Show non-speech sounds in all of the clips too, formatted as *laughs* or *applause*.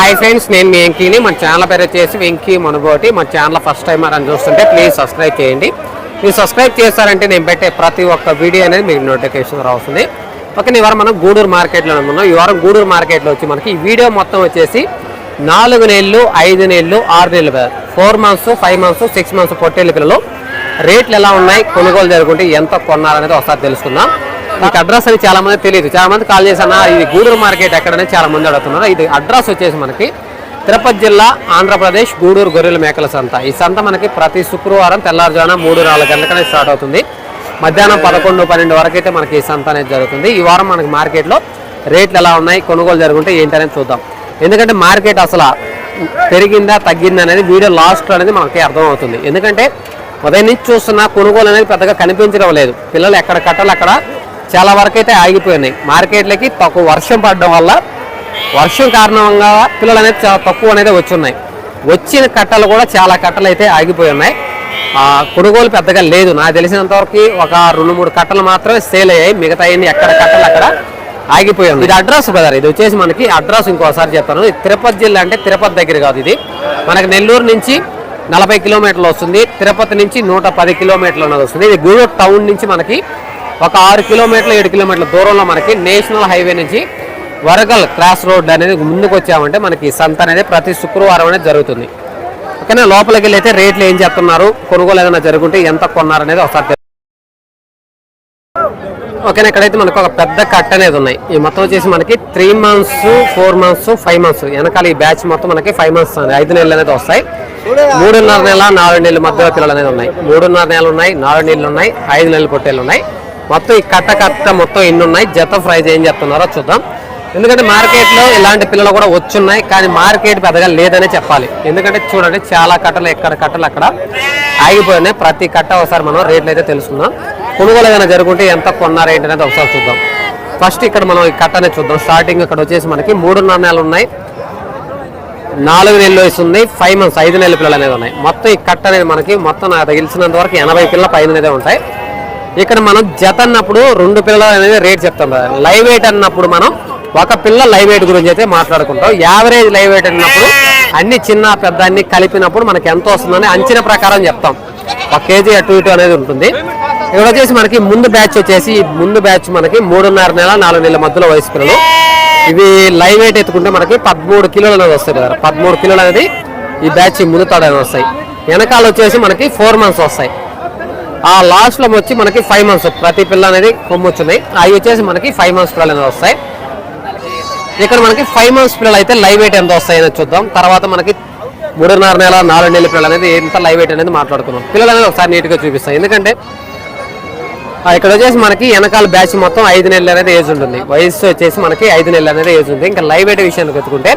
Hi friends నేను మీ వెంకీని. మన channel పేరు వచ్చేసి వెంకీ మనబోటి మన ఛానల్ ఫస్ట్ టైం అని చూస్తుంటే ప్లీజ్ సబ్స్క్రైబ్ చేయండి. మీరు సబ్స్క్రైబ్ చేస్తారంటే నేను పెట్టే ప్రతి ఒక్క వీడియో అనేది మీకు నోటిఫికేషన్ రావుతుంది ఓకే ఈ వారం మనం గూడూరు మార్కెట్లో ఉన్నాం. ఈ వారం గూడూరు మార్కెట్లో వచ్చి మనకి ఈ వీడియో మొత్తం వచ్చేసి నాలుగు నెలలు ఐదు నెలలు ఆరు నెలలు four months five months six months పొట్టేళ్ళ పిల్లలు. రేట్లు ఎలా ఉన్నాయి? కొనుగోలు జరుగుతుంటే ఎంత కొన్నారనేది ఒకసారి తెలుసుకుందాం. మీకు అడ్రస్ అని చాలా మంది తెలియదు. చాలా మంది కాల్ చేశానా ఇది గూడూరు మార్కెట్ ఎక్కడనే చాలా మంది అడుగుతున్నారు. ఇది అడ్రస్ వచ్చేసి మనకి తిరుపతి జిల్లా ఆంధ్రప్రదేశ్ గూడూరు గొర్రెల మేకల సంత. ఈ సంత మనకి ప్రతి శుక్రవారం తెల్లారుజామున మూడు నాలుగు గంటలకనే స్టార్ట్ అవుతుంది. మధ్యాహ్నం పదకొండు పన్నెండు వరకు అయితే మనకి ఈ సంత అనేది జరుగుతుంది. ఈ వారం మనకి మార్కెట్లో రేట్లు ఎలా ఉన్నాయి కొనుగోలు జరుగుంటే ఏంటనేది చూద్దాం. ఎందుకంటే మార్కెట్ అసలు పెరిగిందా తగ్గిందా అనేది వీడియో లాస్ట్ అనేది మనకి అర్థమవుతుంది. ఎందుకంటే ఉదయం నుంచి చూస్తున్న కొనుగోలు అనేది పెద్దగా కనిపించడం లేదు. పిల్లలు ఎక్కడ కట్టాలి అక్కడ చాలా వరకు అయితే ఆగిపోయినాయి. మార్కెట్లకి తక్కువ వర్షం పడడం వల్ల వర్షం కారణంగా పిల్లలు అనేది చాలా తక్కువ అనేది వచ్చున్నాయి. వచ్చిన కట్టలు కూడా చాలా కట్టలు అయితే ఆగిపోయి ఉన్నాయి కొనుగోలు పెద్దగా లేదు. నాకు తెలిసినంతవరకు ఒక రెండు మూడు కట్టలు మాత్రమే సేల్ అయ్యాయి. మిగతా ఎక్కడ కట్టలు అక్కడ ఆగిపోయి ఉంది ఇది అడ్రస్ బ్రదర్. ఇది వచ్చేసి మనకి అడ్రస్ ఇంకోసారి చెప్తాను. ఇది తిరుపతి జిల్లా అంటే తిరుపతి దగ్గర కాదు ఇది. మనకి నెల్లూరు నుంచి నలభై కిలోమీటర్లు వస్తుంది. తిరుపతి నుంచి నూట పది కిలోమీటర్లు అనేది వస్తుంది. ఇది గూడూరు టౌన్ నుంచి మనకి ఒక ఆరు కిలోమీటర్లు ఏడు కిలోమీటర్ల దూరంలో మనకి నేషనల్ హైవే నుంచి వరగల్ క్రాస్ రోడ్ అనేది ముందుకు వచ్చామంటే మనకి సంత అనేది ప్రతి శుక్రవారం అనేది జరుగుతుంది. ఓకేనా? లోపలికి వెళ్ళి అయితే రేట్లు ఏం చెప్తున్నారు? కొనుగోలు ఏదైనా జరుగుంటే ఎంత కొన్నారనేది ఒకసారి ఓకేనా? ఇక్కడైతే మనకు ఒక పెద్ద కట్ అనేది ఉన్నాయి. ఈ మొత్తం వచ్చేసి మనకి three months four months five months వెనకాల ఈ బ్యాచ్ మొత్తం మనకి ఫైవ్ మంత్స్ ఐదు నెలలు అనేది వస్తాయి. మూడున్నర నెల నాలుగు నెలల మధ్యలో పిల్లలు అనేది ఉన్నాయి. మూడున్నర నెలలు ఉన్నాయి నాలుగు నెలలు ఉన్నాయి ఐదు నెలలు పొట్టేలు ఉన్నాయి. మొత్తం ఈ కట్ట కట్ట మొత్తం ఎన్ని ఉన్నాయి? జత ప్రైజ్ ఏం చెప్తున్నారో చూద్దాం. ఎందుకంటే మార్కెట్లో ఇలాంటి పిల్లలు కూడా వచ్చున్నాయి కానీ మార్కెట్ పెద్దగా లేదనే చెప్పాలి. ఎందుకంటే చూడండి చాలా కట్టలు ఎక్కడ కట్టలు అక్కడ ఆగిపోయినాయి. ప్రతి కట్ట ఒకసారి మనం రేట్లు అయితే తెలుసుకుందాం. కొనుగోలు ఏదైనా జరుగుంటే ఎంత కొన్నారు ఏంటి అనేది ఒకసారి చూద్దాం. ఫస్ట్ ఇక్కడ మనం ఈ కట్టనే చూద్దాం. స్టార్టింగ్ ఇక్కడ వచ్చేసి మనకి మూడున్నర నెలలు ఉన్నాయి. నాలుగు నెలలు వయసు ఉంది. ఫైవ్ మంత్స్ ఐదు నెలల పిల్లలు అనేది ఉన్నాయి. మొత్తం ఈ కట్ట అనేది మనకి మొత్తం నాకు తెలిసినంత వరకు ఎనభై పిల్లల పైన ఉంటాయి. ఇక్కడ మనం జత అన్నప్పుడు రెండు పిల్లలు అనేది రేట్ చెప్తాం కదా. లైవ్ వెయిట్ అన్నప్పుడు మనం ఒక పిల్ల లైవ్ వెయిట్ గురించి అయితే మాట్లాడుకుంటాం. యావరేజ్ లైవ్ వెయిట్ అన్నప్పుడు అన్ని చిన్న పెద్ద అన్ని కలిపినప్పుడు మనకి ఎంత వస్తుందని అంచనా ప్రకారం చెప్తాం. ఒక కేజీ అటు ఇటు అనేది ఉంటుంది. ఇక్కడ వచ్చేసి మనకి ముందు బ్యాచ్ వచ్చేసి ముందు బ్యాచ్ మనకి మూడున్నర నెల నాలుగు నెలల మధ్యలో వయసు పిల్లలు. ఇవి లైవ్ వెయిట్ ఎత్తుకుంటే మనకి పదమూడు కిలోలు అనేది వస్తాయి కదా. పదమూడు కిలోలు అనేది ఈ బ్యాచ్ ముందు తాడు అనేది వస్తాయి. వెనకాల వచ్చేసి మనకి ఫోర్ మంత్స్ వస్తాయి. ఆ లాస్ట్లో వచ్చి మనకి ఫైవ్ మంత్స్ ప్రతి పిల్ల అనేది కొమ్ము వచ్చున్నాయి అవి వచ్చేసి మనకి ఫైవ్ మంత్స్ పిల్లలు అనేది వస్తాయి. ఇక్కడ మనకి ఫైవ్ మంత్స్ పిల్లలు అయితే లైవ్ వెయిట్ ఎంత వస్తాయి అనేది చూద్దాం. తర్వాత మనకి మూడున్నర నెల నాలుగు నెలల పిల్లలు అనేది ఎంత లైవ్ వెయిట్ అనేది మాట్లాడుకుందాం. పిల్లలు అనేది ఒకసారి నీట్గా చూపిస్తాయి. ఎందుకంటే ఇక్కడ వచ్చేసి మనకి వెనకాల బ్యాచ్ మొత్తం ఐదు నెలలు అనేది ఏజ్ ఉంటుంది. వయసు వచ్చేసి మనకి ఐదు నెలలు అనేది ఏజ్ ఉంది. ఇంకా లైవ్ వెయిట్ విషయానికి వెతుకుంటే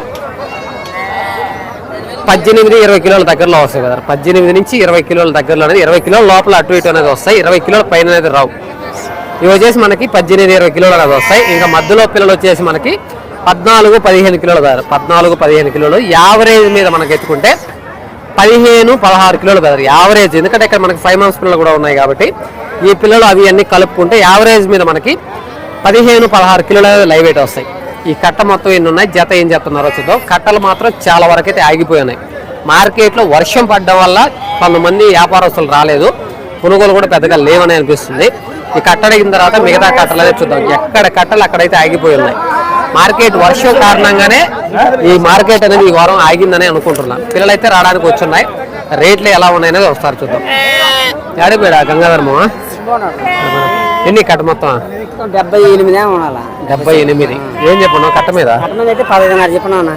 పద్దెనిమిది ఇరవై కిలోల దగ్గరలో వస్తాయి కదా. పద్దెనిమిది నుంచి ఇరవై కిలోల దగ్గరలో అనేది ఇరవై కిలోల లోపల అటు ఇటు అనేది వస్తాయి ఇరవై కిలోల పైన అనేది రావు. ఇవి వచ్చేసి మనకి పద్దెనిమిది ఇరవై కిలోలు అనేది వస్తాయి. ఇంకా మధ్యలో పిల్లలు వచ్చేసి మనకి పద్నాలుగు పదిహేను కిలోలు కదా పద్నాలుగు పదిహేను కిలోలు. యావరేజ్ మీద మనకి ఎత్తుకుంటే పదిహేను పదహారు కిలోలు కదా యావరేజ్ ఎందుకంటే ఇక్కడ మనకి ఫైవ్ మంత్స్ పిల్లలు కూడా ఉన్నాయి కాబట్టి ఈ పిల్లలు అవి అన్ని కలుపుకుంటే యావరేజ్ మీద మనకి పదిహేను పదహారు కిలోల లైవ్ వెయిట్ వస్తాయి. ఈ కట్ట మొత్తం ఎన్ని ఉన్నాయి జత ఏం చెప్తున్నారో చూద్దాం. కట్టలు మాత్రం చాలా వరకు అయితే ఆగిపోయి ఉన్నాయి మార్కెట్లో వర్షం పడడం వల్ల కొంతమంది వ్యాపారస్తులు రాలేదు. కొనుగోలు కూడా పెద్దగా లేవని అనిపిస్తుంది. ఈ కట్టడిగిన తర్వాత మిగతా కట్టలు అనేది చూద్దాం. ఎక్కడ కట్టలు అక్కడైతే ఆగిపోయి ఉన్నాయి. మార్కెట్ వర్షం కారణంగానే ఈ మార్కెట్ అనేది ఈ వారం ఆగిందని అనుకుంటున్నాను పిల్లలైతే రావడానికి వచ్చున్నాయి. రేట్లు ఎలా ఉన్నాయనేది వస్తారు చూద్దాం. ఏడిపోయాడా గంగాధర్మ ఎన్ని కట్ట మొత్తం? డెబ్బై ఎనిమిది ఉండాలా. డెబ్బై ఎనిమిది. ఏం చెప్పను కట్ట మీద? అయితే చెప్పినా అన్న.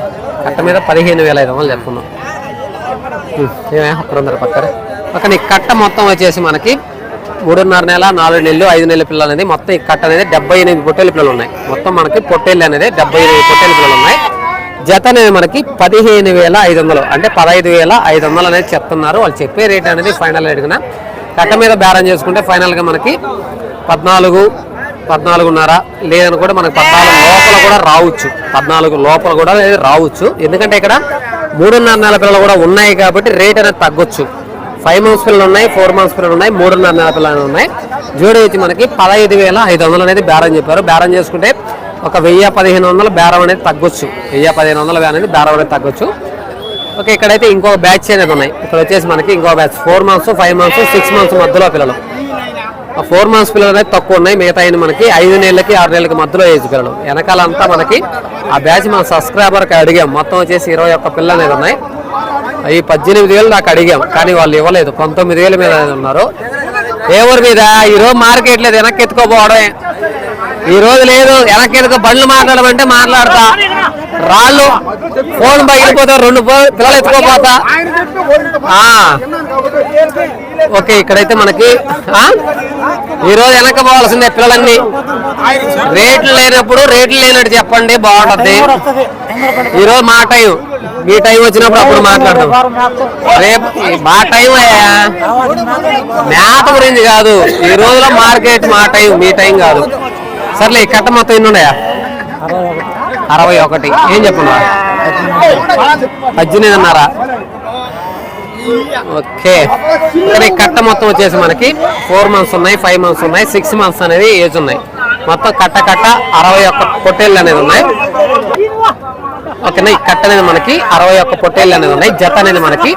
కట్ట మీద పదిహేను వేల ఐదు వందలు చెప్పుకున్నాం ఏమే? అక్కడ పక్కన. పక్కన ఈ కట్ట మొత్తం వచ్చేసి మనకి మూడున్నర నెల నాలుగు నెలలు ఐదు నెలల పిల్లలు అనేది మొత్తం ఈ కట్ట అనేది డెబ్బై ఎనిమిది పొట్టేలు పిల్లలు ఉన్నాయి. మొత్తం మనకి పొట్టేళ్ళు అనేది డెబ్బై ఎనిమిది పొట్టేలు పిల్లలు ఉన్నాయి. జత అనేది మనకి పదిహేను వేల ఐదు వందలు. అంటే పదహైదు వేల ఐదు వందలు అనేది చెప్తున్నారు. వాళ్ళు చెప్పే రేట్ అనేది ఫైనల్ కన్నా కట్ట మీద బేరం చేసుకుంటే ఫైనల్గా మనకి పద్నాలుగు పద్నాలుగున్నర లేదని కూడా మనకి పద్నాలుగు లోపల కూడా రావచ్చు. పద్నాలుగు లోపల కూడా రావచ్చు. ఎందుకంటే ఇక్కడ మూడున్నర నెల పిల్లలు కూడా ఉన్నాయి కాబట్టి రేట్ అనేది తగ్గొచ్చు. ఫైవ్ మంత్స్ పిల్లలు ఉన్నాయి ఫోర్ మంత్స్ పిల్లలు ఉన్నాయి మూడున్నర నెల పిల్లలు ఉన్నాయి. జోడి వచ్చి మనకి పదహైదు వేల ఐదు వందలు అనేది బేరం చెప్పారు. బేరం చేసుకుంటే ఒక వెయ్యి పదిహేను వందల బేరం అనేది తగ్గొచ్చు. వెయ్యి పదిహేను వందల అనేది బేరం అనేది తగ్గొచ్చు. ఓకే ఇక్కడైతే ఇంకొక బ్యాచ్ అనేది ఉన్నాయి. ఇక్కడ వచ్చేసి మనకి ఇంకో batch four months five months six months మధ్యలో పిల్లలు. ఫోర్ మంత్స్ పిల్లలు అనేది తక్కువ ఉన్నాయి. మిగతా అయిన మనకి ఐదు నెలలకి ఆరు నెలలకి మధ్యలో ఏజ్ పిల్లలు. వెనకాలంతా మనకి ఆ బ్యాచ్ మన సబ్స్క్రైబర్కి అడిగాం. మొత్తం వచ్చేసి ఇరవై ఒక్క పిల్లలు అనేది ఉన్నాయి. ఈ పద్దెనిమిది వేలు దాకా అడిగాం. కానీ వాళ్ళు ఇవ్వలేదు. పంతొమ్మిది వేల మీద ఉన్నారు. ఎవరి మీద? ఈరోజు మార్కెట్ లేదు వెనక్కి ఎత్తుకోపోవడమే. ఈ రోజు లేదు. వెనక్కి ఎత్తుకో బండ్లు మాట్లాడమంటే మాట్లాడతా. రాళ్ళు ఫోన్ పగిలిపోతా రెండు పిల్లలు ఎత్తుకోపోతా. ఓకే ఇక్కడైతే మనకి ఈ రోజు వెనక్కి పోవాల్సిందే పిల్లలన్నీ. రేట్లు లేనప్పుడు రేట్లు లేనట్టు చెప్పండి బాగుంటది. ఈ రోజు మా టైం. మీ టైం వచ్చినప్పుడు అప్పుడు మాట్లాడదాం. రేపు మా టైం అయ్యా. మేత గురించి కాదు. ఈ రోజులో మార్కెట్ మా టైం మీ టైం కాదు. సర్లే కట్ట మొత్తం ఎన్ని ఉన్నాయా? అరవై ఒకటి. ఏం చెప్పండి? అన్నారా? ఓకే. ఇక్కడ ఈ కట్ట మొత్తం వచ్చేసి మనకి ఫోర్ మంత్స్ ఉన్నాయి ఫైవ్ మంత్స్ ఉన్నాయి సిక్స్ మంత్స్ అనేది ఏజ్ ఉన్నాయి. మొత్తం కట్ట కట్ట అరవై ఒక్క పొట్టేళ్ళు అనేది ఉన్నాయి. ఓకేనా? ఈ కట్ట అనేది మనకి అరవై ఒక్క పొట్టేళ్ళు అనేది ఉన్నాయి. జత అనేది మనకి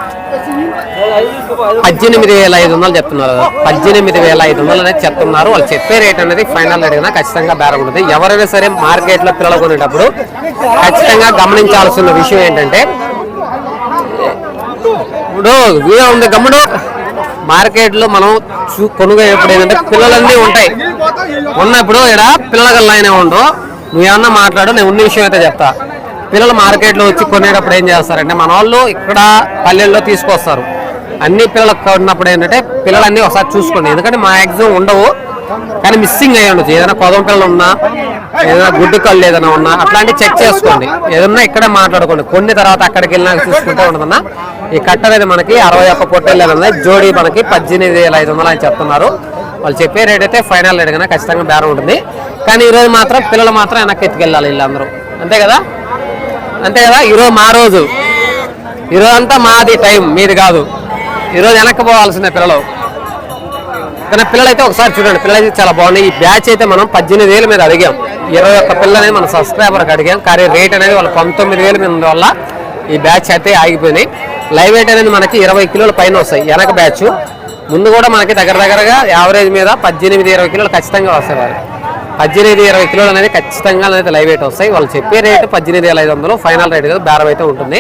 పద్దెనిమిది వేల ఐదు వందలు చెప్తున్నారు పద్దెనిమిది వేల ఐదు వందలు అనేది చెప్తున్నారు. వాళ్ళు చెప్పే రేట్ అనేది ఫైనల్ అడిగినా ఖచ్చితంగా బేరం ఉంటుంది. ఎవరైనా సరే మార్కెట్లో పిల్లలు కొనేటప్పుడు ఖచ్చితంగా గమనించాల్సిన విషయం ఏంటంటే ఇప్పుడు వీడియో ఉంది గమ్ముడు. మార్కెట్లో మనం చూ కొనుగోయేప్పుడు ఏంటంటే పిల్లలన్నీ ఉంటాయి. ఉన్నప్పుడు ఇక్కడ పిల్లల అయినా ఉండవు నువ్వేమన్నా మాట్లాడు నేను ఉన్న విషయం అయితే చెప్తా. పిల్లలు మార్కెట్లో వచ్చి కొనేటప్పుడు ఏం చేస్తారంటే మన వాళ్ళు ఇక్కడ పల్లెల్లో తీసుకొస్తారు. అన్ని పిల్లలకు కొన్నప్పుడు ఏంటంటే పిల్లలన్నీ ఒకసారి చూసుకోండి. ఎందుకంటే మ్యాక్సిమం ఉండవు. కానీ మిస్సింగ్ అయ్యి ఉండొచ్చు. ఏదైనా కొదం పిల్లలు ఉన్నా ఏదైనా గుడ్డు కళ్ళు ఏదైనా ఉన్నా అట్లాంటివి చెక్ చేసుకోండి. ఏదన్నా ఇక్కడే మాట్లాడుకోండి. కొన్ని తర్వాత అక్కడికి వెళ్ళినాక చూసుకుంటే ఉండదన్నా. ఈ కట్ట అనేది మనకి అరవై ఒక్క పొట్టేళ్ళు ఉన్నాయి జోడీ మనకి పద్దెనిమిది వేల ఐదు వందలు అని చెప్తున్నారు. వాళ్ళు చెప్పే రేట్ అయితే ఫైనల్ రేట్ కన్నా ఖచ్చితంగా బేరం ఉంటుంది. కానీ ఈరోజు మాత్రం పిల్లలు మాత్రం వెనక్కి ఎత్తుకెళ్ళాలి వీళ్ళందరూ. అంతే కదా? అంతే కదా? ఈరోజు మా రోజు. ఈరోజు అంతా మాది టైం మీది కాదు. ఈరోజు వెనక్కి పోవాల్సిందే పిల్లలు. కానీ పిల్లలైతే ఒకసారి చూడండి. పిల్లలు అయితే చాలా బాగున్నాయి. ఈ బ్యాచ్ అయితే మనం పద్దెనిమిది వేల మీద అడిగాం. ఇరవై ఒక్క పిల్లలు అనేది మన సబ్స్క్రైబర్కి అడిగాం. కానీ రేట్ అనేది వాళ్ళు పంతొమ్మిది వేల మీద వల్ల ఈ బ్యాచ్ అయితే ఆగిపోయినాయి. లైవ్ వెయిట్ అనేది మనకి ఇరవై కిలోల పైన వస్తాయి. వెనక బ్యాచ్. ముందు కూడా మనకి దగ్గర దగ్గరగా యావరేజ్ మీద పద్దెనిమిది ఇరవై కిలోలు ఖచ్చితంగా వస్తాయి. వారు పద్దెనిమిది ఇరవై కిలోలు అనేది ఖచ్చితంగా అనేది లైవ్ వెయిట్ వస్తాయి. వాళ్ళు చెప్పే రేటు పద్దెనిమిది వేల ఐదు వందలు. ఫైనల్ రేట్ కదా బేరం అయితే ఉంటుంది.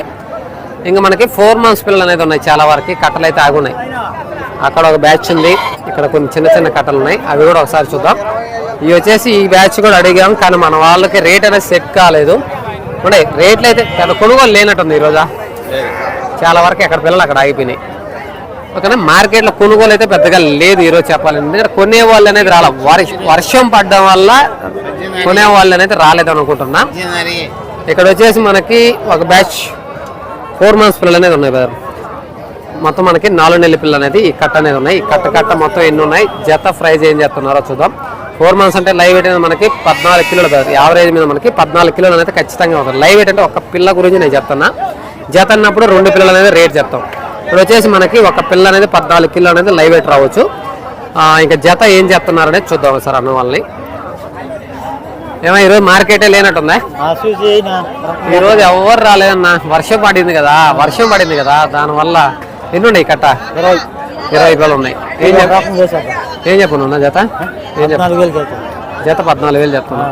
ఇంకా మనకి ఫోర్ మంత్స్ పిల్లలు అనేది ఉన్నాయి చాలా వరకు. కట్టలు అయితే ఆగున్నాయి. అక్కడ ఒక బ్యాచ్ ఉంది. ఇక్కడ కొన్ని చిన్న చిన్న కట్టలు ఉన్నాయి. అవి కూడా ఒకసారి చూద్దాం. ఇవి వచ్చేసి ఈ బ్యాచ్ కూడా అడిగాం కానీ మన వాళ్ళకి రేట్ అనేది సెట్ కాలేదు. అంటే రేట్లు అయితే పెద్ద కొనుగోలు లేనట్టుంది ఈరోజా. చాలా వరకు ఎక్కడ పిల్లలు అక్కడ ఆగిపోయినాయి. ఓకేనా? మార్కెట్లో కొనుగోలు అయితే పెద్దగా లేదు ఈరోజు చెప్పాలంటే. ఎందుకంటే కొనే వాళ్ళు అనేది రాలే. వర్ష పడడం వల్ల కొనే వాళ్ళు అనేది రాలేదు అనుకుంటున్నా. ఇక్కడ వచ్చేసి మనకి ఒక బ్యాచ్ ఫోర్ మంత్స్ పిల్లలు అనేది ఉన్నాయి బ్రదర్. మొత్తం మనకి నాలుగు నెలల పిల్లలు అనేది ఈ కట్ట అనేది ఉన్నాయి. ఈ కట్ట కట్ట మొత్తం ఎన్ని ఉన్నాయి? జత ప్రైజ్ ఏం చేస్తున్నారో చూద్దాం. ఫోర్ మంత్స్ అంటే లైవ్ వెయిట్ అనేది మనకి పద్నాలుగు కిలోలు యావరేజ్ మీద మనకి పద్నాలుగు కిలోలు అనేది ఖచ్చితంగా ఉంటుంది. లైవ్ వెయిట్ అంటే ఒక పిల్ల గురించి నేను చెప్తున్నా. జత అన్నప్పుడు రెండు పిల్లలు అనేది రేట్ చెప్తాం. ఇప్పుడు వచ్చేసి మనకి ఒక పిల్ల అనేది పద్నాలుగు కిలో అనేది లైవ్ వెయిట్ రావచ్చు. ఇంకా జత ఏం చెప్తున్నారు అనేది చూద్దాం సార్ అన్న వాళ్ళని. ఏమో ఈరోజు మార్కెటే లేనట్టుందా? ఈ రోజు ఎవరు రాలేదన్న? వర్షం పడింది కదా. వర్షం పడింది కదా. దానివల్ల ఎన్ని ఉన్నాయి కట్ట? ఇరవై. ఇరవై కిలోలు ఉన్నాయి. ఏం ఏం చెప్పను జత? ఏం చెప్ప జత. పద్నాలుగు వేలు చెప్తున్నా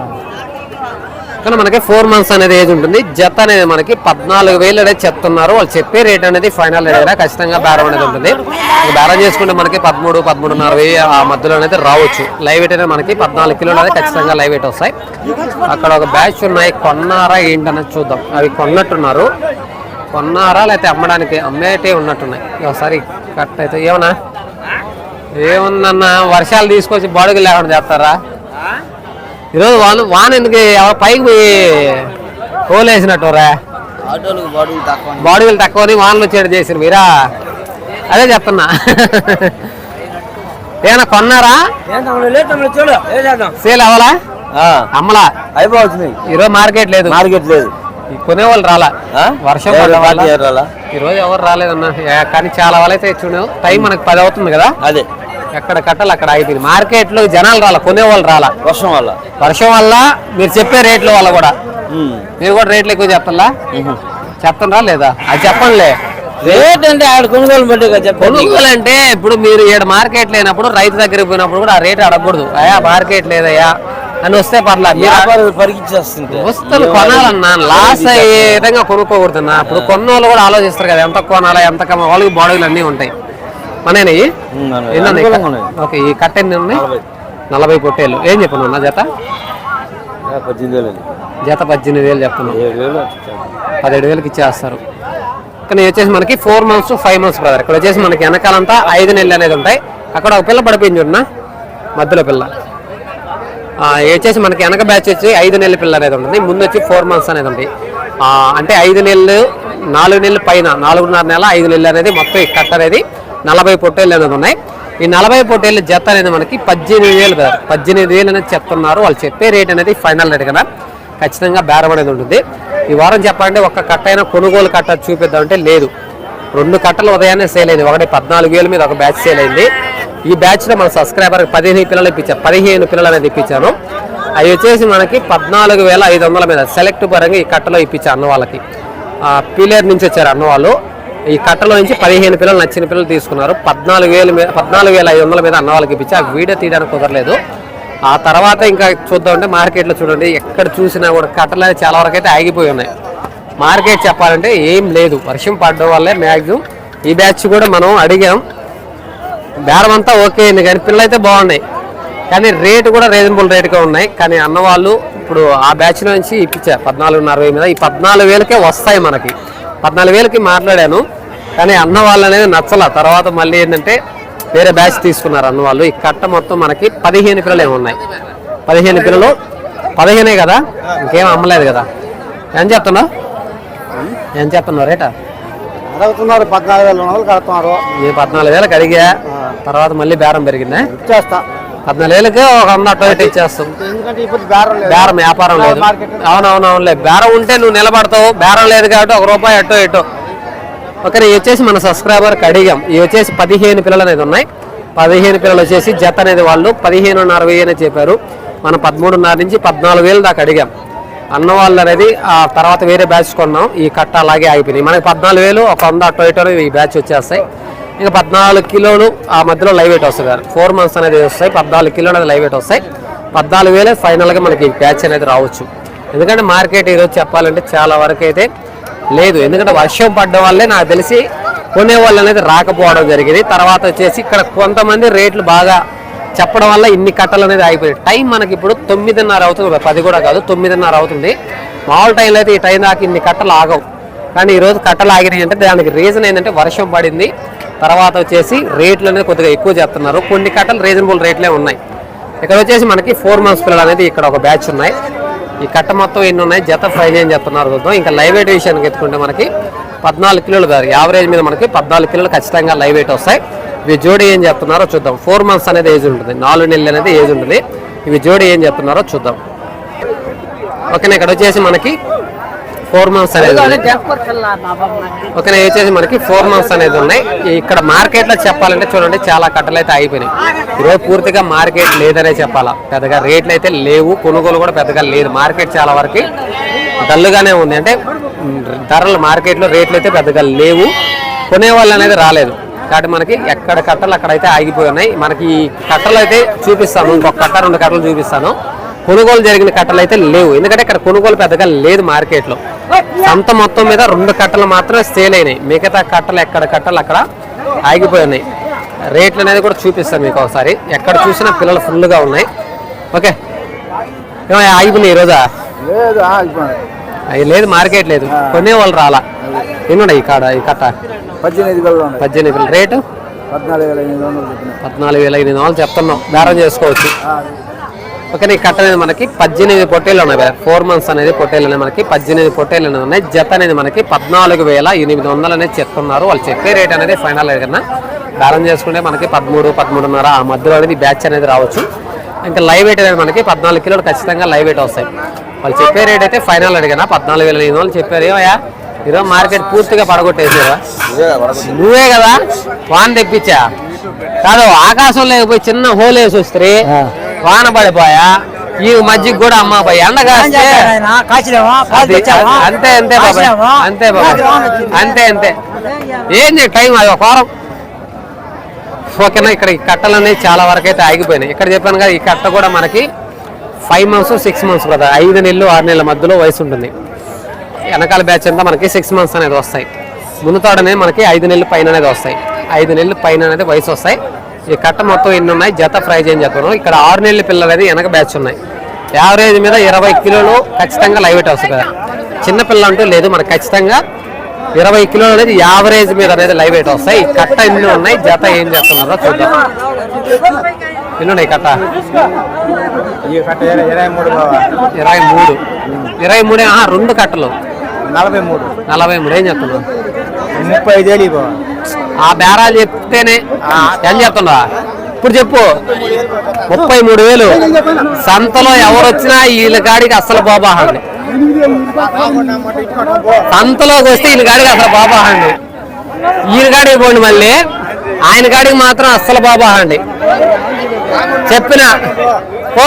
కానీ మనకి ఫోర్ మంత్స్ అనేది ఏజ్ ఉంటుంది. జత అనేది మనకి పద్నాలుగు వేలు అనేది చెప్తున్నారు. వాళ్ళు చెప్పే రేట్ అనేది ఫైనల్ రేట్ ఖచ్చితంగా బేరం అనేది ఉంటుంది. బేరం చేసుకుంటే మనకి పదమూడు పదమూడున్నర వెయ్యి ఆ మధ్యలో అనేది రావచ్చు. లైవ్ వెయిట్ అనేది మనకి పద్నాలుగు కిలోలు అనేది ఖచ్చితంగా లైవ్ వెయిట్ వస్తాయి. అక్కడ ఒక బ్యాచ్ ఉన్నాయి. కొన్నారా ఏంటనేది చూద్దాం. అవి కొన్నట్టున్నారు. కొన్నారా లేకపోతే అమ్మడానికి? అమ్మేటే ఉన్నట్టున్నాయి. ఒకసారి కట్ అయితే. ఏమన్నా? ఏముందన్న వర్షాలు తీసుకొచ్చి బాడుగు లేకుండా చేస్తారా? ఈరోజు వాన వాన ఎందుకు? పైకి పోయి కోలేసినట్టురా ఆటోలకు బాడుగులు తక్కువని వానలు వచ్చేది చేసిన మీరా? అదే చెప్తున్నా. ఏమన్నా కొన్నారా? సేల్ అవ్వాలా? అమ్మలా? అయిపోతుంది ఈరోజు మార్కెట్ లేదు. మార్కెట్ లేదు. కొనేవాళ్ళు రాలా? వర్షం రాలా? ఈరోజు ఎవరు రాలేదన్న? కానీ చాలా వాళ్ళు అయితే చూడు టైం మనకి పది అవుతుంది కదా? అదే. ఎక్కడ కట్టాలి అక్కడ ఆగిపోయింది మార్కెట్లో జనాలు రాలా కొనేవాళ్ళు రాలా? వర్షం వల్ల. వర్షం వల్ల మీరు చెప్పే రేట్ల వల్ల కూడా. మీరు కూడా రేట్లు ఎక్కువ చెప్తారా? చెప్తారా లేదా? అది చెప్పండిలే. రేట్ అంటే ఆడ కొనుగోలు బట్టి కొనుగోలు అంటే ఇప్పుడు మీరు ఏడు మార్కెట్ లేనప్పుడు రైతు దగ్గరికి పోయినప్పుడు కూడా ఆ రేట్ అడగకూడదు. అయ్యా మార్కెట్ లేదయ్యా. అని వస్తే పర్లా మీరు వ్యాపారులు పరిగించేస్తుంటే వస్తువులు కొనాలన్నా. లాస్ అయ్యే విధంగా కొనుక్కోకూడదన్నా ఇప్పుడు కొన్నోళ్ళు కూడా ఆలోచిస్తారు కదా ఎంత కొనాలా ఎంత కమ్మ వాళ్ళకి బాడీలు అన్నీ ఉంటాయి. మనేనా? ఇవి? ఉమ్, మనవి. ఎన్ని ఉన్నాయి? అనుకూలంగా ఉన్నాయి. ఓకే ఈ కట్ట ఎన్ని ఉన్నాయి? నలభై. పొట్టేలు ఏం చెప్పను అన్న జత. జత పద్దెనిమిది వేలు చెప్తున్నాను. పదిహేడు వేలకి ఇచ్చేస్తారు. కానీ వచ్చేసి మనకి four months five months brother ఇక్కడ వచ్చేసి మనకి వెనకాలంతా ఐదు నెలలు అనేది ఉంటాయి. అక్కడ ఒక పిల్ల పడిపోయింది చూడన్నా మధ్యలో పిల్ల. వచ్చేసి మనకి వెనక బ్యాచ్ వచ్చి ఐదు నెలల పిల్ల అనేది ఉంటుంది. ముందు వచ్చి ఫోర్ మంత్స్ అనేది ఉంది. అంటే ఐదు నెలలు నాలుగు నెలల పైన నాలుగున్నర నెల ఐదు నెలలు అనేది మొత్తం ఈ కట్ట అనేది నలభై పొట్టేళ్ళు అనేది ఉన్నాయి. ఈ నలభై పొట్టేళ్ళ జత అనేది మనకి పద్దెనిమిది వేలు కదా. పద్దెనిమిది వేలు అనేది చెప్తున్నారు. వాళ్ళు చెప్పే రేట్ అనేది ఫైనల్ రేట్ కదా. ఖచ్చితంగా బేరం అనేది ఉంటుంది. ఈ వారం చెప్పాలంటే ఒక కట్ట అయినా కొనుగోలు కట్ట చూపిద్దామంటే లేదు. రెండు కట్టలు ఉదయాన్నే సేల్ అయింది. ఒకటి పద్నాలుగు వేల మీద ఒక బ్యాచ్ సేల్ అయింది. ఈ బ్యాచ్లో మన సబ్స్క్రైబర్ పదిహేను పిల్లలు ఇప్పించారు పదిహేను పిల్లలు అనేది ఇప్పించాను అవి వచ్చేసి మనకి పద్నాలుగు వేల ఐదు వందల మీద సెలెక్ట్ పరంగా ఈ కట్టలో ఇప్పించాను అన్న వాళ్ళకి. పీలేరు నుంచి వచ్చారు అన్న వాళ్ళు. ఈ కట్టలో నుంచి పదిహేను పిల్లలు నచ్చిన పిల్లలు తీసుకున్నారు. పద్నాలుగు వేల మీద పద్నాలుగు వేల ఐదు వందల మీద అన్న వాళ్ళకి ఇప్పించి ఆ వీడియో తీయడానికి కుదరలేదు. ఆ తర్వాత ఇంకా చూద్దామంటే మార్కెట్లో చూడండి ఎక్కడ చూసినా కూడా కట్టలు అనేది చాలా వరకు అయితే ఆగిపోయి ఉన్నాయి. మార్కెట్ చెప్పాలంటే ఏం లేదు. వర్షం పడడం వల్లే మ్యాక్సిమం ఈ బ్యాచ్ కూడా మనం అడిగాం. బేరం అంతా ఓకే అయింది కానీ పిల్లలు అయితే బాగున్నాయి. కానీ రేటు కూడా రీజనబుల్ రేట్గా ఉన్నాయి. కానీ అన్న వాళ్ళు ఇప్పుడు ఆ బ్యాచ్ నుంచి ఇప్పించారు పద్నాలుగున్నర అరవై మీద. ఈ పద్నాలుగు వేలకే వస్తాయి మనకి. పద్నాలుగు వేలకి మాట్లాడాను కానీ అన్న వాళ్ళు అనేది నచ్చల. తర్వాత మళ్ళీ ఏంటంటే వేరే బ్యాచ్ తీసుకున్నారు అన్న వాళ్ళు ఈ కట్ట మొత్తం మనకి పదిహేను పిల్లలు ఏమి ఉన్నాయి. పదిహేను పిల్లలు. పదిహేనే కదా? ఇంకేం అమ్మలేదు కదా. ఏం చెప్తున్నావు ఏం చెప్తున్నావు రేటా? అడుగుతున్నారు పద్నాలుగు వేల కడుతున్నారు. నేను పద్నాలుగు వేలకు అడిగా. తర్వాత మళ్ళీ బేరం పెరిగిందా? ఇచ్చేస్తా. పద్నాలుగు వేలకి ఒక వంద అటు ఇటు ఇచ్చేస్తాం. బేరం వ్యాపారం లేదు. అవునవునవునులే. బేరం ఉంటే నువ్వు నిలబడతావు. బేరం లేదు కాబట్టి ఒక రూపాయి అటో ఇటో. ఇవి వచ్చేసి మన సబ్స్క్రైబర్కి అడిగాం. ఇవి వచ్చేసి పదిహేను పిల్లలు అనేది ఉన్నాయి. పదిహేను పిల్లలు వచ్చేసి జత అనేది వాళ్ళు పదిహేనున్నర వెయ్యి అని చెప్పారు. మనం పదమూడున్నర నుంచి పద్నాలుగు వేలు దాకా అడిగాం. అన్న వాళ్ళు అనేది ఆ తర్వాత వేరే బ్యాచ్ కొన్నాం. ఈ కట్ట అలాగే ఆగిపోయినాయి. మనకి పద్నాలుగు వేలు ఒక వంద అటో ఇటో ఈ బ్యాచ్ వచ్చేస్తాయి. ఇంకా పద్నాలుగు కిలోలు ఆ మధ్యలో లైవ్ వెయిట్ వస్తుంది ఫోర్ మంత్స్ అనేది వస్తాయి? పద్నాలుగు కిలోలు అనేది లైవ్ వెయిట్ వస్తాయి. పద్నాలుగు వేలే ఫైనల్గా మనకి ప్యాచ్ బ్యాచ్ అనేది రావచ్చు. ఎందుకంటే మార్కెట్ ఈరోజు చెప్పాలంటే చాలా వరకు అయితే లేదు. ఎందుకంటే వర్షం పడ్డ వల్లే నాకు తెలిసి కొనేవాళ్ళు అనేది రాకపోవడం జరిగింది. తర్వాత వచ్చేసి ఇక్కడ కొంతమంది రేట్లు బాగా చెప్పడం వల్ల ఇన్ని కట్టలు అనేది ఆగిపోయాయి టైం మనకి ఇప్పుడు తొమ్మిదిన్నర అవుతుంది. పది కూడా కాదు తొమ్మిదిన్నర అవుతుంది. మామూలు టైంలో అయితే ఈ టైం దాకా ఇన్ని కట్టలు ఆగవు. కానీ ఈరోజు కట్టలు ఆగినాయి అంటే దానికి రీజన్ ఏంటంటే వర్షం పడింది. తర్వాత వచ్చేసి రేట్లు అనేది కొద్దిగా ఎక్కువ చేస్తున్నారు. కొన్ని కట్టలు రీజనబుల్ రేట్లే ఉన్నాయి. ఇక్కడ వచ్చేసి మనకి ఫోర్ మంత్స్ పిల్లలు అనేది ఇక్కడ ఒక బ్యాచ్ ఉన్నాయి. ఈ కట్ట మొత్తం ఎన్ని ఉన్నాయి? జత ప్రైజ్ ఏం చెప్తున్నారు చూద్దాం. ఇంకా లైవ్ వెయిట్ విషయానికి ఎత్తుకుంటే మనకి పద్నాలుగు కిలోలు కాదు. యావరేజ్ మీద మనకి పద్నాలుగు కిలోలు ఖచ్చితంగా లైవ్ వెయిట్ వస్తాయి. ఇవి జోడి ఏం చెప్తున్నారో చూద్దాం. ఫోర్ మంత్స్ అనేది ఏజ్ ఉంటుంది. నాలుగు నెలలు అనేది ఏజ్ ఉంటుంది. ఇవి జోడి ఏం చెప్తున్నారో చూద్దాం. ఓకేనా? ఇక్కడ వచ్చేసి మనకి ఫోర్ మంత్స్ అనేది ఉంది. ఓకే నేను వచ్చేసి మనకి ఫోర్ మంత్స్ అనేది ఉన్నాయి. ఇక్కడ మార్కెట్లో చెప్పాలంటే చూడండి చాలా కట్టలు అయితే అయిపోయినాయి. ఈరోజు పూర్తిగా మార్కెట్ లేదనే చెప్పాలా. పెద్దగా రేట్లు అయితే లేవు కొనుగోలు కూడా పెద్దగా లేదు. మార్కెట్ చాలా వరకు డల్లుగానే ఉంది. అంటే ధరలు మార్కెట్లో రేట్లు అయితే పెద్దగా లేవు. కొనేవాళ్ళు అనేది రాలేదు. కాబట్టి మనకి ఎక్కడ కట్టలు అక్కడైతే ఆగిపోయి ఉన్నాయి. మనకి ఈ కట్టలు అయితే చూపిస్తాను. ఇంకొక కట్ట రెండు కట్టలు చూపిస్తాను. కొనుగోలు జరిగిన కట్టలు అయితే లేవు. ఎందుకంటే ఇక్కడ కొనుగోలు పెద్దగా లేదు మార్కెట్లో. సంత మొత్తం మీద రెండు కట్టలు మాత్రమే సేల్ అయినాయి. మిగతా కట్టలు ఎక్కడ కట్టలు అక్కడ ఆగిపోయి ఉన్నాయి రేట్లు అనేది కూడా చూపిస్తాను మీకు ఒకసారి. ఎక్కడ చూసినా పిల్లలు ఫుల్గా ఉన్నాయి. ఓకే. ఆగిపోయినాయి ఈరోజా? లేదు ఆగిపోయింది అవి లేదు మార్కెట్ లేదు. కొనే వాళ్ళు రాలా? ఎన్నున్నాయి ఈ కాడ ఈ కట్ట? పద్దెనిమిది రేటు? పద్నాలుగు వేల ఎనిమిది వందలు చెప్పిన పద్నాలుగు వేల ఎనిమిది వందలు చెప్తున్నాం. బేరం చేసుకోవచ్చు. ఓకే ఈ కట్ట అనేది మనకి పద్దెనిమిది పొట్టేలు ఉన్నాయి ఫోర్ మంత్స్ అనేది పొట్టేలు అనేది మనకి పద్దెనిమిది పొట్టేలు అనేది ఉన్నాయి. జత అనేది మనకి పద్నాలుగు వేల ఎనిమిది వందలు అనేది చెప్తున్నారు. వాళ్ళు చెప్పే రేట్ అనేది ఫైనల్ కన్నా బేరం చేసుకుంటే మనకి పదమూడు పదమూడున్నర ఆ మధ్యలో అనేది బ్యాచ్ అనేది రావచ్చు. ఇంకా లైవ్ వెయిట్ అనేది మనకి పద్నాలుగు కిలోలు ఖచ్చితంగా లైవ్ వెయిట్ వస్తాయి. వాళ్ళు చెప్పే రేట్ అయితే ఫైనల్ అడిగినా పద్నాలుగు వేల ఎనిమిది వందలు చెప్పారు. ఏమయ్యా ఈరోజు మార్కెట్ పూర్తిగా పడగొట్టేసారా నువ్వే కదా వాన్ తెప్పించా? కాదు ఆకాశంలో పోయి చిన్న హోల్ వేసి వస్తే వాన పడిపోయా ఈ మధ్య కూడా అమ్మ పోయి? ఎండ కాస్తే అది- అంతే అంతే అంతే అంతే అంతే. ఏంది టైం అది ఒక వారం? ఓకేనా ఇక్కడ ఈ కట్టలు అనేవి చాలా వరకు అయితే ఆగిపోయినాయి. ఇక్కడ చెప్పాను కదా ఈ కట్ట కూడా మనకి ఫైవ్ మంత్స్ సిక్స్ మంత్స్ కదా. ఐదు నెలలు ఆరు నెలల మధ్యలో వయసు ఉంటుంది. వెనకాల బ్యాచ్ అంతా మనకి సిక్స్ మంత్స్ అనేది వస్తాయి. మునుతాడు అనేది మనకి ఐదు నెలలు పైన అనేది వస్తాయి. ఐదు నెలలు పైన అనేది వయసు వస్తాయి. ఈ కట్ట మొత్తం ఎన్ని ఉన్నాయి? జత ఫ్రై చేయని చెప్పాను ఇక్కడ ఆరు నెలల పిల్లలు అనేది వెనక బ్యాచ్ ఉన్నాయి. యావరేజ్ మీద ఇరవై కిలోలు ఖచ్చితంగా లైవ్ వెయిట్ వస్తుంది కదా. చిన్న పిల్ల అంటూ లేదు మనకు ఖచ్చితంగా ఇరవై కిలోలు అనేది యావరేజ్ మీద అనేది లైవ్ వెయిట్ వస్తాయి. ఈ కట్ట ఎన్ని ఉన్నాయి? జత ఏం చేస్తున్నారో చూద్దాం. ఎన్ని ఉన్నాయి కట్ట? ఇరవై మూడు ఇరవై మూడు. ఇరవై మూడే రెండు కట్టలు. నలభై మూడు. నలభై మూడు. ఏం చెప్తున్నావు ముప్పై ఐదు వేలు బావా. ఆ బేరాలు చెప్తేనే ఏం చెప్తున్నా ఇప్పుడు చెప్పు. ముప్పై మూడు వేలు. సంతలో ఎవరు వచ్చినా వీళ్ళ గాడికి అసలు బాబాహండి సంతలోకి వస్తే వీళ్ళ గాడికి అసలు బాబాహండి వీళ్ళ గాడికి పోండి మళ్ళీ. ఆయన గాడికి మాత్రం అస్సలు బాబాహండి చెప్పిన? ఓ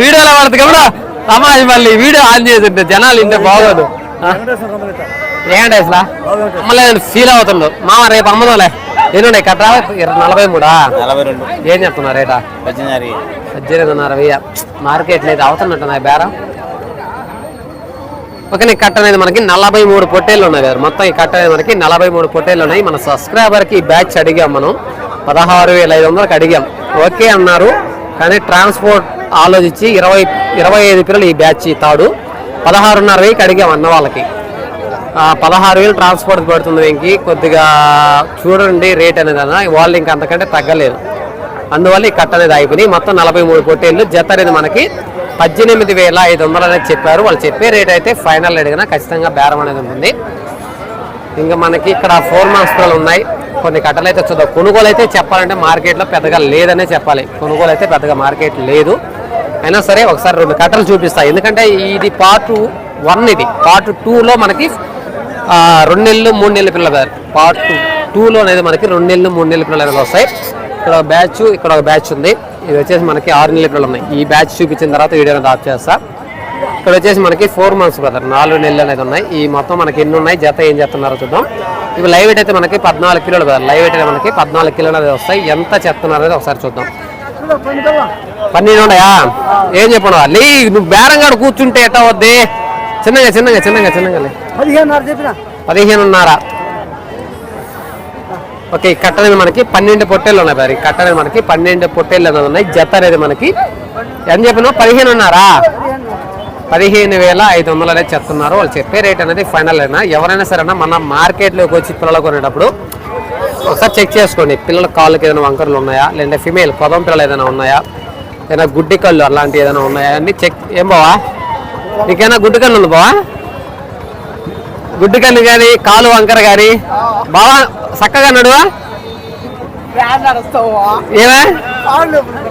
వీడియోలో పడుతుంది కదా సమాజ్ మళ్ళీ వీడియో ఆన్ చేసింటే జనాలు ఇంటే బాగోదు. ఏంటి అసలు? మళ్ళీ ఫీల్ అవుతుండు? మామ రేపు అమ్మదంలే. ఎన్నున్నాయి? కట్రా? నలభై మూడా? నలభై రెండు. ఏం చెప్తున్నా రేటా? పద్దెనిమిది పద్దెనిమిదిన్నర వెయ్యి. మార్కెట్ లేదు అవుతున్నట్టు నా బేరం. ఓకే నీ కట్ట అనేది మనకి నలభై మూడు పొట్టేళ్ళు ఉన్నాయి గారు మొత్తం ఈ కట్ట అనేది మనకి నలభై మూడు పొట్టేళ్ళు ఉన్నాయి. మన సబ్స్క్రైబర్కి ఈ బ్యాచ్ అడిగాం మనం. పదహారు వేల ఐదు వందలకి అడిగాం. ఓకే అన్నారు. కానీ ట్రాన్స్పోర్ట్ ఆలోచించి ఇరవై ఇరవై ఐదు పిల్లలు ఈ బ్యాచ్ తాడు. పదహారున్నర వెయ్యికి అడిగాం అన్న వాళ్ళకి. పదహారు వేలు ట్రాన్స్పోర్ట్ పడుతుంది దీనికి కొద్దిగా చూడండి రేట్ అనేది అన్న వాళ్ళు ఇంకా అంతకంటే తగ్గలేదు. అందువల్ల ఈ కట్ట అనేది అయిపోయినాయి మొత్తం నలభై మూడు పొట్టేళ్ళు జత అనేది మనకి పద్దెనిమిది వేల ఐదు వందలు అనేది చెప్పారు. వాళ్ళు చెప్పే రేట్ అయితే ఫైనల్ అడిగినా ఖచ్చితంగా బేరం అనేది ఉంటుంది. ఇంకా మనకి ఇక్కడ ఫోర్ మంత్స్ ఉన్నాయి. కొన్ని కట్టలు అయితే చూద్దాం. కొనుగోలు అయితే చెప్పాలంటే మార్కెట్లో పెద్దగా లేదనే చెప్పాలి. కొనుగోలు అయితే పెద్దగా మార్కెట్ లేదు. అయినా సరే ఒకసారి రెండు కట్టలు చూపిస్తాయి ఎందుకంటే ఇది పార్ట్ వన్ ఇది. పార్ట్ టూలో మనకి రెండు నెలలు మూడు నెలల పిల్లలు పార్ట్ టూలో అనేది మనకి రెండు నెలలు మూడు నెలల పిల్లలు అనేది వస్తాయి. ఇక్కడ ఒక బ్యాచ్ ఇక్కడ ఒక బ్యాచ్ ఉంది. ఇది వచ్చేసి మనకి ఆరు నెలల పిల్లలు ఉన్నాయి. ఈ బ్యాచ్ చూపించిన తర్వాత వీడియో అనేది ఆఫ్ చేస్తా. ఇక్కడ వచ్చేసి మనకి ఫోర్ మంత్స్ బ్రదర్ నాలుగు నెలలు అనేది ఉన్నాయి. ఈ మొత్తం మనకి ఎన్ని ఉన్నాయి? జత ఏం చేస్తున్నారో చూద్దాం. ఇవి లైవ్ వెయిట్ అయితే మనకి పద్నాలుగు కిలోలు బ్రదర్ లైవ్ వెయిట్ అయితే మనకి పద్నాలుగు కిలోలు అనేది వస్తాయి. ఎంత చెప్తున్నారు అనేది ఒకసారి చూద్దాం. పన్నెండు ఉన్నాయా? ఏం చెప్పను లే నువ్వు బేరంగాడు కూర్చుంటే ఎట్ట వద్ది చిన్నగా చిన్నగా చిన్నగా చిన్నగా. పదిహేను చెప్పిన? పదిహేనున్నర. ఓకే కట్ట అనేది మనకి పన్నెండు పొట్టేళ్ళు ఉన్నాయి మరి. కట్ట అనేది మనకి పన్నెండు పొట్టేళ్ళు అనేది ఉన్నాయి. జత అనేది మనకి ఎంత చెప్పినా పదిహేనున్నారా. పదిహేను వేల ఐదు వందలు అనేది చెప్తున్నారు. వాళ్ళు చెప్పే రేట్ అనేది ఫైనల్ అయినా. ఎవరైనా సరే మన మార్కెట్లోకి వచ్చి పిల్లలు కొనేటప్పుడు ఒకసారి చెక్ చేసుకోండి. పిల్లల కాళ్ళకి ఏదైనా వంకరలు ఉన్నాయా? లేదంటే ఫిమేల్ కొదం పిల్లలు ఏదైనా ఉన్నాయా? ఏదైనా గుడ్డి కళ్ళు అలాంటివి ఏదైనా ఉన్నాయా? అన్ని చెక్ ఏం బావా? నీకేమైనా గుడ్డి కళ్ళు ఉంది బావా? గుడ్డి కన్ను కానీ కాలు వంకర కానీ బావా చక్కగా నడువా? ఏమే?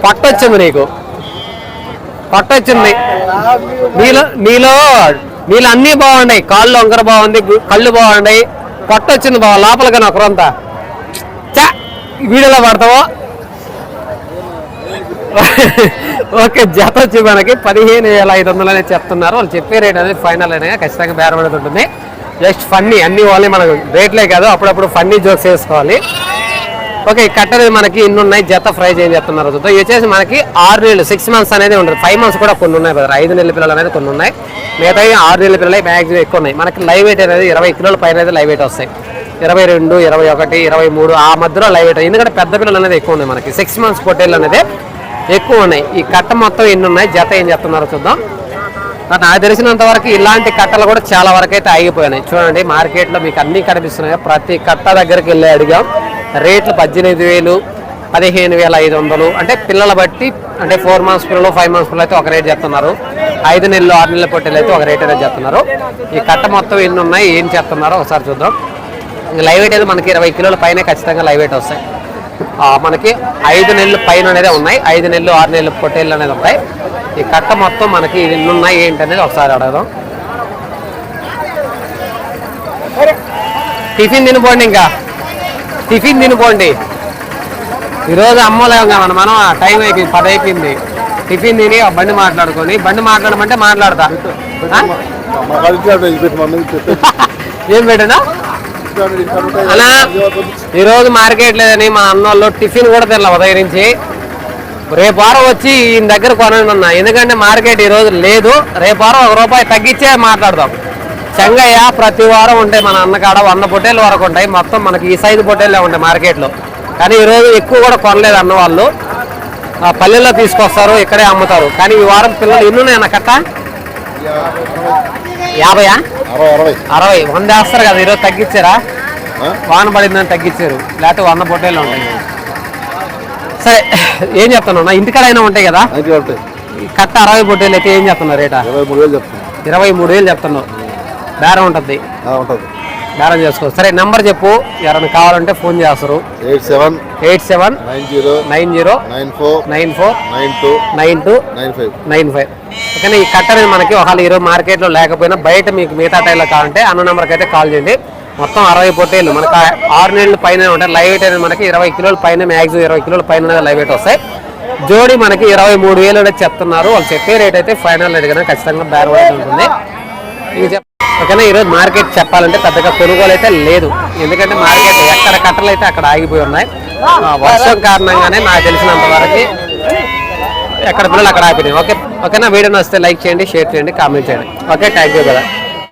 పట్టొచ్చింది నీకు. పట్టొచ్చింది. నీలో నీలో నీలో అన్నీ బాగున్నాయి. కాళ్ళు వంకర బాగుంది కళ్ళు బాగున్నాయి. పట్టొచ్చింది బావ లోపలికి ఒకరంతా చా వీడియోలో పడతావో? *laughs* ఓకే జత వచ్చి మనకి పదిహేను వేల ఐదు వందలు అనేది చెప్తున్నారు. వాళ్ళు చెప్పే రేట్ అనేది ఫైనల్ అయినా ఖచ్చితంగా బేరబడుతుంటుంది జస్ట్ ఫన్నీ అన్ని వాళ్ళే మనకు రేట్లే కాదు అప్పుడప్పుడు ఫన్నీ జోక్స్ వేసుకోవాలి. ఓకే ఈ కట్టనేది మనకి ఇన్ని ఉన్నాయి. జత ఫ్రై చేయని చెప్తున్నారు చూద్దాం. ఇవి వచ్చేసి మనకి ఆరు నెలలు సిక్స్ మంత్స్ అనేది ఉంటుంది ఫైవ్ మంత్స్ కూడా కొన్ని ఉన్నాయి బ్రదర్ ఐదు నెలల పిల్లలు అనేది కొన్ని ఉన్నాయి. మిగతా ఆరు నెలల పిల్లలు మ్యాక్సిమం ఎక్కువ ఉన్నాయి. మనకి లైవ్ వెయిట్ అనేది ఇరవై కిలోల పైన అయితే లైవ్ వెయిట్ వస్తాయి. ఇరవై రెండు ఇరవై ఒకటి ఇరవై మూడు ఆ మధ్యలో లైవ్ వెయిట్ ఎందుకంటే పెద్ద పిల్లలు అనేది ఎక్కువ ఉన్నాయి మనకి. సిక్స్ మంత్స్ పొట్టేళ్ళు అనేది ఎక్కువ ఉన్నాయి. ఈ కట్ట మొత్తం ఎన్ని ఉన్నాయి? జత ఏం చెప్తున్నారో చూద్దాం. నాకు తెలిసినంత వరకు ఇలాంటి కట్టలు కూడా చాలా వరకు అయితే ఆగిపోయినాయి. చూడండి మార్కెట్లో మీకు అన్నీ కనిపిస్తున్నాయి. ప్రతి కట్ట దగ్గరికి వెళ్ళి అడిగాం. రేట్లు పద్దెనిమిది వేలు పదిహేను వేల ఐదు వందలు. అంటే పిల్లల బట్టి అంటే ఫోర్ మంత్స్ పిల్లలు ఫైవ్ మంత్స్ పిల్లలు అయితే ఒక రేట్ చెప్తున్నారు ఐదు నెలలు ఆరు నెలల పొట్టెలు అయితే ఒక రేట్ అనేది చెప్తున్నారు ఈ కట్ట మొత్తం ఎన్ని ఉన్నాయి ఏం చెప్తున్నారో ఒకసారి చూద్దాం. ఇంకా లైవ్ వెయిట్ అయితే మనకి ఇరవై కిలోల పైన ఖచ్చితంగా లైవ్ వెయిట్ వస్తాయి. మనకి ఐదు నెలలు పైన అనేది ఉన్నాయి. ఐదు నెలలు ఆరు నెలలు పొట్టేళ్ళు అనేది ఉంటాయి. ఈ కట్ట మొత్తం మనకి ఎన్ని ఉన్నాయి. ఏంటి అనేది ఒకసారి అడగదాం. టిఫిన్ తినిపోండి ఇంకా. టిఫిన్ తినిపోండి ఈరోజు అమ్మలేము కదా మనం టైం అయిపోయింది పది అయిపోయింది. టిఫిన్ తిని బండి మాట్లాడుకొని బండి మాట్లాడమంటే మాట్లాడతా? *laughs* ఏం పెట్టినా? అలా ఈరోజు మార్కెట్ లేదని మా అన్నోళ్ళు టిఫిన్ కూడా తినలే ఉదయం నుంచి. రేపారం వచ్చి ఈయన దగ్గర కొనండి అన్న. ఎందుకంటే మార్కెట్ ఈరోజు లేదు. రేపు వారం ఒక రూపాయి తగ్గించే మాట్లాడదాం. చెంగయ్య ప్రతి వారం ఉంటాయి మన అన్నకాడ వంద పొట్టేలు వరకు ఉంటాయి. మొత్తం మనకి ఈ సైజు పొట్టేళ్ళే ఉంటాయి మార్కెట్లో. కానీ ఈరోజు ఎక్కువ కూడా కొనలేదు అన్న వాళ్ళు. ఆ పల్లెల్లో తీసుకొస్తారు ఇక్కడే అమ్ముతారు. కానీ ఈ వారం పిల్లలు ఎన్ని ఉన్నాయి అన్న కట్ట యాభయా? అరవై వంద వేస్తారు కదా ఈరోజు తగ్గించారా? వాన పడిందని తగ్గించారు. లేకపోతే వంద పొట్టేళ్ళు ఉంటాయి. సరే ఏం చెప్తాను నా ఇంటికాడ అయినా ఉంటాయి కదా? కట్ట అరవై పొట్టేళ్ళు అయితే ఏం చెప్తున్నారు రేటా? ఇరవై మూడు వేలు చెప్తాను ఇరవై మూడు వేలు చెప్తున్నావు. బేరం ఉంటుంది. ఉంటుంది. బేరం చేసుకో సరే నెంబర్ చెప్పు. ఎవరైనా కావాలంటే ఫోన్ చేస్తారు. Eight seven eight seven nine zero nine zero nine four nine four nine two nine two nine five. Nine five. ఓకేనా ఈ కట్ట అనేది మనకి ఒకవేళ ఈరోజు మార్కెట్లో లేకపోయినా బయట మీకు మిగతా టైంలో కావాలంటే అన్న నెంబర్కి అయితే కాల్ చేయండి. మొత్తం అరవై పొట్టేళ్ళు. మనకి ఆరు నెలల పైన ఉంటాయి. లైవ్ వెయిట్ అనేది మనకి ఇరవై కిలోల పైన మ్యాక్సిమం ఇరవై కిలోల పైన లైవ్ వెయిట్ వస్తాయి. జోడి మనకి ఇరవై మూడు వేలు అనేది చెప్తున్నారు. వాళ్ళు చెప్పే రేట్ అయితే ఫైనల్ రేట్ కదా ఖచ్చితంగా అయితే ఉంటుంది ఇది ఓకేనా ఈరోజు మార్కెట్ చెప్పాలంటే పెద్దగా కొనుగోలు అయితే లేదు. ఎందుకంటే మార్కెట్ ఎక్కడ కట్టలు అయితే అక్కడ ఆగిపోయి ఉన్నాయి. వర్షం కారణంగానే నాకు తెలిసినంత వరకు ఎక్కడ పిల్లలు అక్కడ ఆపినాయి ఓకే ఓకేనా వీడియో వస్తే లైక్ చేయండి షేర్ చేయండి కామెంట్ చేయండి. ఓకే థ్యాంక్ యూ కదా